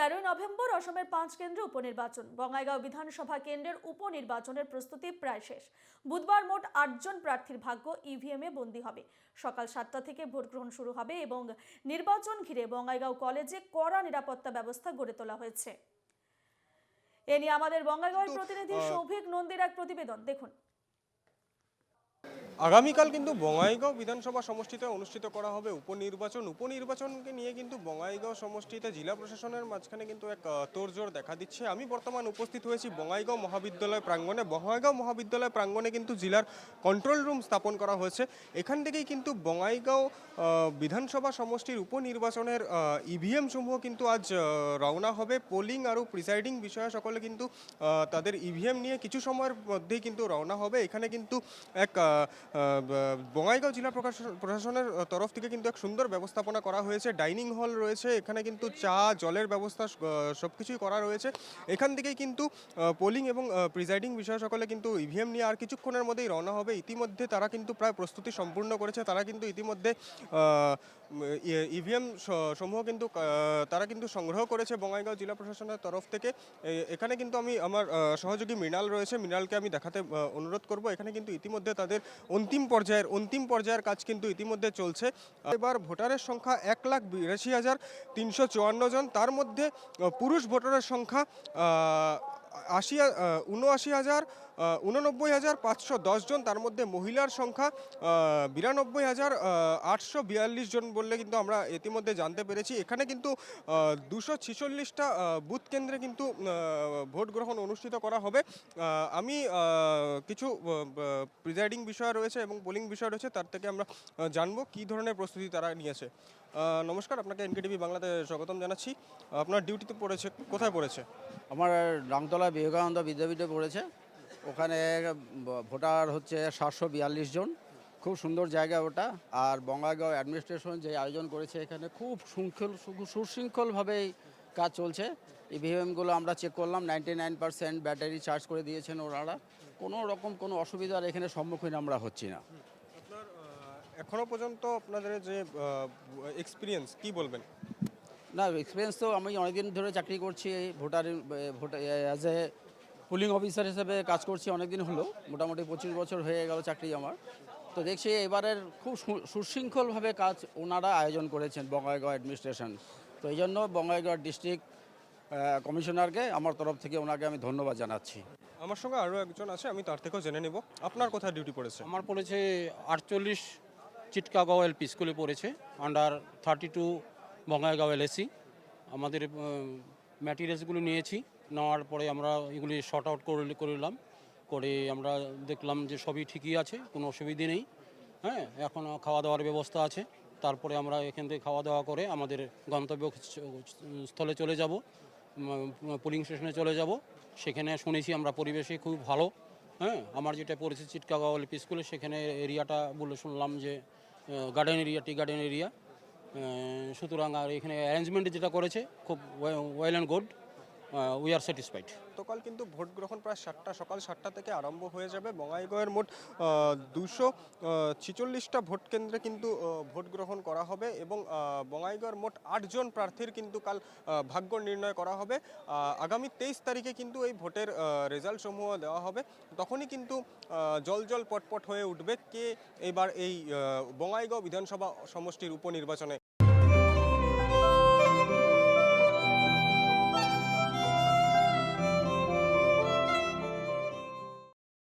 তেরোই নভেম্বর অসমের পাঁচ কেন্দ্রে উপনির্বাচন। বঙ্গাইগাঁও বিধানসভা কেন্দ্রের উপনির্বাচনের প্রস্তুতি প্রায় শেষ। বুধবার মোট আটজন প্রার্থীর ভাগ্য ইভিএমে বন্দী হবে। সকাল সাতটা থেকে ভোট গ্রহণ শুরু হবে এবং নির্বাচন ঘিরে বঙ্গাইগাঁও কলেজে কড়া নিরাপত্তা ব্যবস্থা গড়ে তোলা হয়েছে। এ নিয়ে আমাদের বঙ্গাইগাঁওয়ের প্রতিনিধি সৌভিক নন্দীর এক প্রতিবেদন। দেখুন। আগামীকাল কিন্তু বঙ্গাইগাঁও বিধানসভা সমষ্টিতে অনুষ্ঠিত করা হবে উপনির্বাচন। উপনির্বাচনকে নিয়ে কিন্তু বঙ্গাইগাঁও সমষ্টিতে জেলা প্রশাসনের মাঝখানে কিন্তু এক তোড়জোড় দেখা দিচ্ছে। আমি বর্তমান উপস্থিত হয়েছি বঙ্গাইগাঁও মহাবিদ্যালয় প্রাঙ্গণে। বঙ্গাইগাঁও মহাবিদ্যালয় প্রাঙ্গণে কিন্তু জেলার কন্ট্রোল রুম স্থাপন করা হয়েছে। এখান থেকেই কিন্তু বঙ্গাইগাঁও বিধানসভা সমষ্টির উপনির্বাচনের ইভিএম সমূহ কিন্তু আজ রওনা হবে। পোলিং আর প্রিসাইডিং বিষয়ে সকলে কিন্তু তাদের ইভিএম নিয়ে কিছু সময়ের মধ্যেই কিন্তু রওনা হবে। এখানে কিন্তু এক বঙ্গাইগাঁও জেলা প্রশাসনের তরফ থেকে কিন্তু এক সুন্দর ব্যবস্থাপনা করা হয়েছে। ডাইনিং হল রয়েছে, এখানে কিন্তু চা, জলের ব্যবস্থা সব কিছুই করা রয়েছে। এখান থেকেই কিন্তু পোলিং এবং প্রিজাইডিং বিষয়ে সকলে কিন্তু ইভিএম নিয়ে আর কিছুক্ষণের মধ্যেই রওনা হবে। ইতিমধ্যে তারা কিন্তু প্রায় প্রস্তুতি সম্পূর্ণ করেছে। তারা কিন্তু ইতিমধ্যে ইভিএম সমূহ কিন্তু তারা কিন্তু সংগ্রহ করেছে বঙ্গাইগাঁও জেলা প্রশাসনের তরফ থেকে। এখানে কিন্তু আমি আমার সহযোগী মৃণাল রয়েছে। মৃণালকে আমি দেখাতে অনুরোধ করব। এখানে কিন্তু ইতিমধ্যে তাদের অন্তিম পর্যায়ের অন্তিম পর্যায়ের কাজ কিন্তু ইতিমধ্যে চলছে। এবার ভোটারের সংখ্যা এক লাখ বিরাশি হাজার তিনশো চুয়ান্ন জন। তার মধ্যে পুরুষ ভোটারের সংখ্যা আশি উনআশি হাজার উননব্বই হাজার পাঁচশো জন, তার মধ্যে মহিলার সংখ্যা বিরানব্বই হাজার আটশো বিয়াল্লিশ জন বললে কিন্তু আমরা ইতিমধ্যে জানতে পেরেছি। এখানে কিন্তু দুশো ছিচল্লিশটা বুথ কেন্দ্রে কিন্তু ভোট গ্রহণ অনুষ্ঠিত করা হবে। আমি কিছু প্রিজাইডিং বিষয় রয়েছে এবং পোলিং বিষয় রয়েছে, তার থেকে আমরা জানব কী ধরনের প্রস্তুতি তারা নিয়েছে। নমস্কার, আপনাকে এনকেটিভি বাংলাতে স্বাগতম জানাচ্ছি। আপনার ডিউটিতে পড়েছে, কোথায় পড়েছে? আমার রামতলা বিবেকানন্দ বিদ্যাপীঠে পড়েছে। ওখানে ভোটার হচ্ছে সাতশো বিয়াল্লিশ জন। খুব সুন্দর জায়গা ওটা। আর বঙ্গাইগাঁও অ্যাডমিনিস্ট্রেশন যে আয়োজন করেছে এখানে খুব শৃঙ্খল সুশৃঙ্খলভাবেই কাজ চলছে। ইভিএমগুলো আমরা চেক করলাম ninety nine percent battery charge করে দিয়েছেন ওনারা। কোনো রকম কোনো অসুবিধার এখানে সম্মুখীন আমরা হচ্ছি না। আপনার আহ, এখনও পর্যন্ত আপনাদের যে এক্সপিরিয়েন্স কি বলবেন? না এক্সপিরিয়েন্স তো আমি অনেকদিন ধরে চাকরি করছি এই voter voter as a polling officer হিসেবে কাজ করছি অনেকদিন হলো মোটামুটি পঁচিশ বছর হয়ে গেল চাকরি আমার। তো দেখছি এবারের খুব সুশৃঙ্খলভাবে কাজ ওনারা আয়োজন করেছেন বঙ্গাইগাঁও অ্যাডমিনিস্ট্রেশন। তো এই জন্য বঙ্গাইগাঁও ডিস্ট্রিক্ট কমিশনারকে আমার তরফ থেকে ওনাকে আমি ধন্যবাদ জানাচ্ছি। আমার সঙ্গে আরও একজন আছে আমি তার থেকেও জেনে নেব। আপনার কোথায় ডিউটি পড়েছে? আমার পড়েছে আটচল্লিশ চিটকাগাঁও এলপি স্কুলে পড়েছে under thirty two Bongaigaon LAC আমাদের ম্যাটেরিয়ালসগুলো নিয়েছি। নেওয়ার পরে আমরা এগুলি শর্ট আউট করে করলাম করে আমরা দেখলাম যে সবই ঠিকই আছে, কোনো অসুবিধে নেই। হ্যাঁ এখন খাওয়া দাওয়ার ব্যবস্থা আছে। তারপরে আমরা এখান থেকে খাওয়া দাওয়া করে আমাদের গন্তব্য স্থলে চলে যাব পুলিং স্টেশনে চলে যাব। সেখানে শুনেছি আমরা পরিবেশে খুব ভালো। হ্যাঁ আমার যেটা পড়েছে চিটকাগাঁও এলপি স্কুলে সেখানে এরিয়াটা বলে শুনলাম যে garden area tea garden area সুতরাং আর এখানে অ্যারেঞ্জমেন্ট যেটা করেছে, খুব well and good we are satisfied গতকাল কিন্তু ভোট গ্রহণ প্রায় সাতটা সকাল সাতটা থেকে আরম্ভ হয়ে যাবে। বঙ্গাইগাঁওয়ের মোট দুশো ছিচল্লিশটা ভোট কেন্দ্রে কিন্তু ভোট গ্রহণ করা হবে এবং আহ, মোট আটজন প্রার্থীর কিন্তু কাল ভাগ্য নির্ণয় করা হবে। আগামী তেইশ তারিখে কিন্তু এই ভোটের রেজাল্ট সমূহ দেওয়া হবে। তখনই কিন্তু জল জল পটপট হয়ে উঠবে কে এবার এই বঙ্গাইগাঁও বিধানসভা সমষ্টির উপনির্বাচনে।